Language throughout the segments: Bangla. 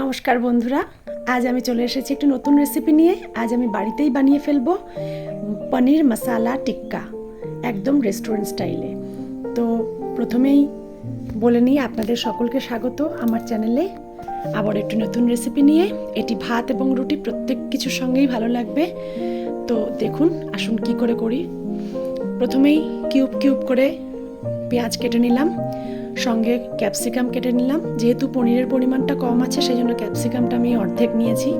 নমস্কার বন্ধুরা, আজ আমি চলে এসেছি একটি নতুন রেসিপি নিয়ে। আজ আমি বাড়িতেই বানিয়ে ফেলব পনির মশালা টিক্কা, একদম রেস্টুরেন্ট স্টাইলে তো প্রথমেই বলে নিই, আপনাদের সকলকে স্বাগত আমার চ্যানেলে আবার একটি নতুন রেসিপি নিয়ে। এটি ভাত এবং রুটি প্রত্যেক কিছুর সঙ্গেই ভালো লাগবে। তো দেখুন, আসুন কি করে করি। প্রথমেই কিউব কিউব করে পেঁয়াজ কেটে নিলাম। সঙ্গে ক্যাপসিকাম কেটে নিলাম। যেহেতু পনিরের পরিমাণটা কম আছে সেই জন্য ক্যাপসিকামটা আমি অর্ধেক নিয়েছি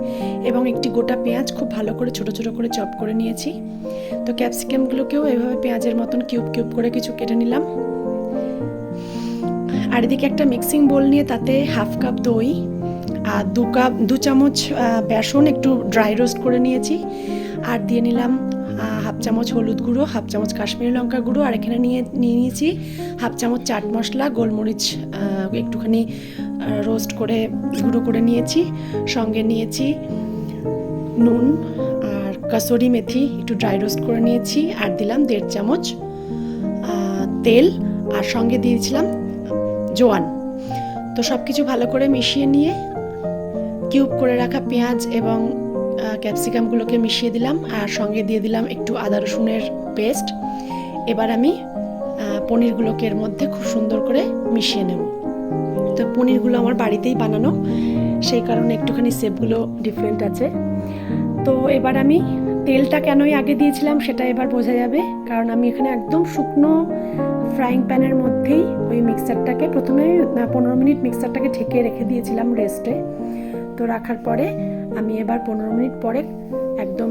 এবং একটি গোটা পেঁয়াজ খুব ভালো করে ছোট ছোট করে চপ করে নিয়েছি। তো ক্যাপসিকামগুলোকেও এভাবে পেঁয়াজের মতন কিউব কিউব করে কিছু কেটে নিলাম। আর এদিকে একটা মিক্সিং বোল নিয়ে তাতে হাফ কাপ দই আর দু কাপ, দু চামচ বেসন একটু ড্রাই রোস্ট করে নিয়েছি। আর দিয়ে নিলাম হাফ চামচ হলুদ গুঁড়ো, হাফ চামচ কাশ্মীরি লঙ্কা গুঁড়ো, আর এখানে নিয়ে নিয়ে নিয়েছি হাফ চামচ চাট মশলা, গোলমরিচ একটুখানি রোস্ট করে, গুঁড়ো করে নিয়েছি। সঙ্গে নিয়েছি নুন আর কাসুরি মেথি, একটু ড্রাই রোস্ট করে নিয়েছি, আর দিলাম দেড় চামচ তেল, আর সঙ্গে দিয়েছিলাম জোয়ান। তো সব কিছু ভালো করে মিশিয়ে নিয়ে, কিউব করে রাখা পেঁয়াজ এবং ক্যাপসিকামগুলোকে মিশিয়ে দিলাম আর সঙ্গে দিয়ে দিলাম একটু আদা রসুনের পেস্ট এবার আমি পনিরগুলোকে এর মধ্যে খুব সুন্দর করে মিশিয়ে নেব। তো পনিরগুলো আমার বাড়িতেই বানানো, সেই কারণে একটুখানি শেপগুলো ডিফারেন্ট আছে। তো এবার আমি তেলটা কেনই আগে দিয়েছিলাম সেটা এবার বোঝা যাবে, কারণ আমি এখানে একদম শুকনো ফ্রাইং প্যানের মধ্যেই ওই মিক্সারটাকে প্রথমে পনেরো মিনিট মিক্সারটাকে ঠেকে রেখে দিয়েছিলাম রেস্টে তো রাখার পরে আমি এবার পনেরো মিনিট পরে একদম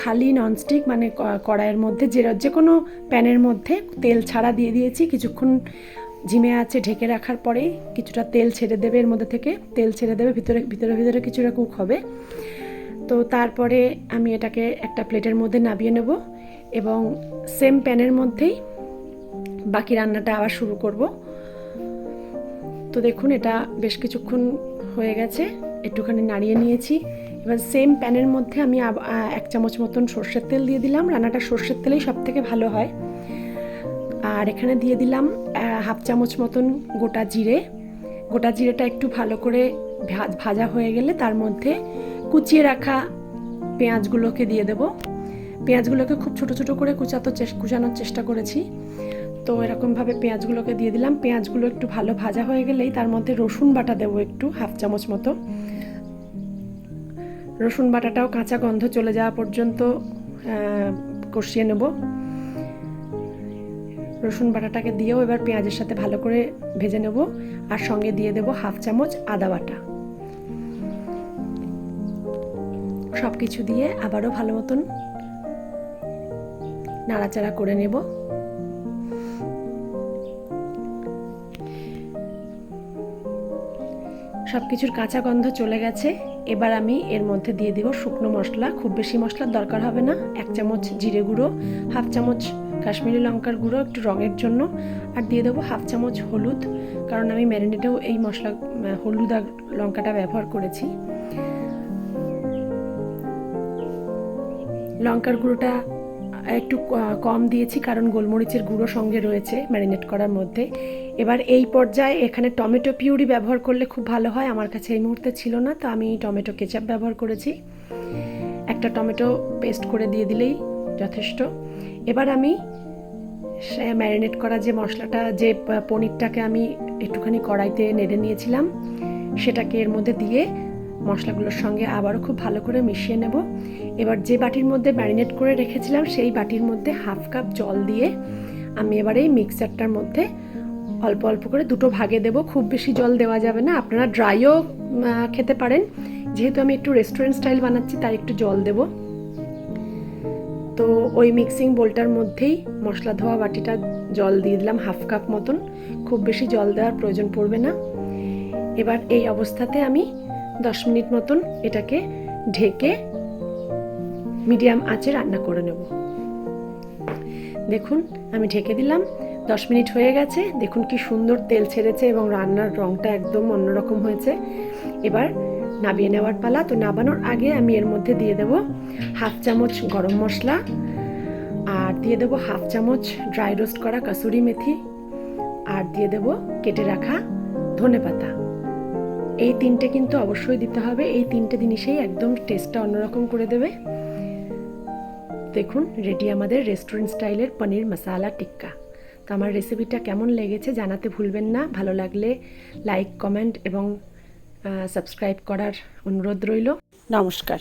খালি ননস্টিক মানে কড়াইয়ের মধ্যে, যে যে কোনো প্যানের মধ্যে তেল ছাড়া দিয়ে দিয়েছি। কিছুক্ষণ ঝিমে আছে, ঢেকে রাখার পরে কিছুটা তেল ছেড়ে দেবে এর মধ্যে থেকে। তেল ছেড়ে দেবে, ভিতরে ভিতরে ভিতরে কিছুটা কুক হবে। তো তারপরে আমি এটাকে একটা প্লেটের মধ্যে নামিয়ে নেব এবং সেম প্যানের মধ্যেই বাকি রান্নাটা আবার শুরু করব। তো দেখুন, এটা বেশ কিছুক্ষণ হয়ে গেছে। একটুখানি নাড়িয়ে নিয়েছি। এবার সেম প্যানের মধ্যে আমি এক চামচ মতন সর্ষের তেল দিয়ে দিলাম। রান্নাটা সর্ষের তেলেই সব থেকে ভালো হয়। আর এখানে দিয়ে দিলাম হাফ চামচ মতন গোটা জিরে। গোটা জিরেটা একটু ভালো করে ভাজা হয়ে গেলে তার মধ্যে কুচিয়ে রাখা পেঁয়াজগুলোকে দিয়ে দেব। পেঁয়াজগুলোকে খুব ছোট ছোট করে কুচাতো কুচানোর চেষ্টা করেছি। তো এরকমভাবে পেঁয়াজগুলোকে দিয়ে দিলাম। পেঁয়াজগুলো একটু ভালো ভাজা হয়ে গেলেই তার মধ্যে রসুন বাটা দেবো একটু, হাফ চামচ মতো। রসুন বাটাটাও কাঁচা গন্ধ চলে যাওয়া পর্যন্ত কষিয়ে নেব। রসুন বাটাটাকে দিয়েও এবার পেঁয়াজের সাথে ভালো করে ভেজে নেব আর সঙ্গে দিয়ে দেব হাফ চামচ আদা বাটা। সব কিছু দিয়ে আবারও ভালো মতন নাড়াচাড়া করে নেব। সব কিছুর কাঁচা গন্ধ চলে গেছে। এবার আমি এর মধ্যে দিয়ে দেব শুকনো মশলা। খুব বেশি মশলার দরকার হবে না। এক চামচ জিরে গুঁড়ো, হাফ চামচ কাশ্মীরি লঙ্কার গুঁড়ো একটু রঙের জন্য। আর দিয়ে দেবো হাফ চামচ হলুদ, কারণ আমি ম্যারিনেটেও এই মশলা হলুদ আর লঙ্কাটা ব্যবহার করেছি। লঙ্কার গুঁড়োটা একটু কম দিয়েছি কারণ গোলমরিচের গুঁড়ো সঙ্গে রয়েছে ম্যারিনেট করার মধ্যে। এবার এই পর্যায়ে এখানে টমেটো পিউরি ব্যবহার করলে খুব ভালো হয়, আমার কাছে এই মুহূর্তে ছিল না, তো আমি টমেটো কেচাপ ব্যবহার করেছি। একটা টমেটো পেস্ট করে দিয়ে দিলেই যথেষ্ট। এবার আমি ম্যারিনেট করা যে মশলাটা, যে পনিরটাকে আমি একটুখানি কড়াইতে নেড়ে নিয়েছিলাম, সেটাকে এর মধ্যে দিয়ে মশলাগুলোর সঙ্গে আবারও খুব ভালো করে মিশিয়ে নেব। এবার যে বাটির মধ্যে ম্যারিনেট করে রেখেছিলাম, সেই বাটির মধ্যে হাফ কাপ জল দিয়ে আমি এবার এই মিক্সারটার মধ্যে অল্প অল্প করে দুটো ভাগে দেব। খুব বেশি জল দেওয়া যাবে না, আপনারা ড্রাইও খেতে পারেন। যেহেতু আমি একটু রেস্টুরেন্ট স্টাইল বানাচ্ছি, তাই একটু জল দেব। তো ওই মিক্সিং বোলটার মধ্যেই মশলা ধোয়া বাটিটা জল দিয়ে দিলাম হাফ কাপ মতন। খুব বেশি জল দেওয়ার প্রয়োজন পড়বে না। এবার এই অবস্থাতে আমি দশ মিনিট মতন এটাকে ঢেকে মিডিয়াম আঁচে রান্না করে নেব। দেখুন, আমি ঢেকে দিলাম। দশ মিনিট হয়ে গেছে। দেখুন কি সুন্দর তেল ছেড়েছে এবং রান্নার রঙটা একদম অন্যরকম হয়েছে। এবার নাবিয়ে নেওয়ার পালা। তো নাবানোর আগে আমি এর মধ্যে দিয়ে দেব হাফ চামচ গরম মশলা আর দিয়ে দেব হাফ চামচ ড্রাই রোস্ট করা কাসুরি মেথি আর দিয়ে দেব কেটে রাখা ধনে পাতা এই তিনটে কিন্তু অবশ্যই দিতে হবে। এই তিনটে জিনিসেই একদম টেস্টটা অন্যরকম করে দেবে। দেখুন রেডি আমাদের রেস্টুরেন্ট স্টাইলের পনির মশালা টিক্কা। তো আমার রেসিপিটা কেমন লেগেছে জানাতে ভুলবেন না। ভালো লাগলে লাইক কমেন্ট এবং সাবস্ক্রাইব করার অনুরোধ রইল। নমস্কার।